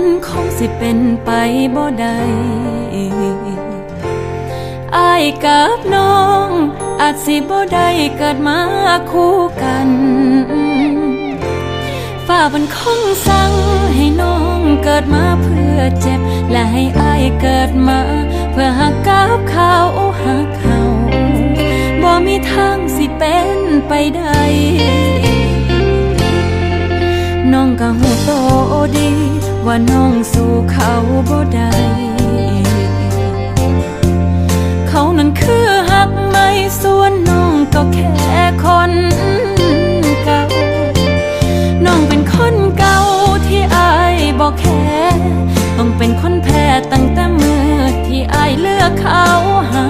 คนคงสิเป็นไปบ่ได้อายกับน้อง อาจสิบ่ได้เกิดมาคู่กันฝ่าบันคงสั่งให้น้องเกิดมาเพื่อเจ็บ และให้อายเกิดมา เพื่อหักกับเขาหักเขาบ่มีทางสิเป็นไปได้น้องก็หูโตดี ว่าน้องสู่เขาบ่ได้เขานั้นคือหักไม่ส่วนน้องก็แค่คนเก่า น้องเป็นคนเก่าที่อายบอกแค่ต้องเป็นคนแพ้ตั้งแต่มือที่อายเลือกเขาหา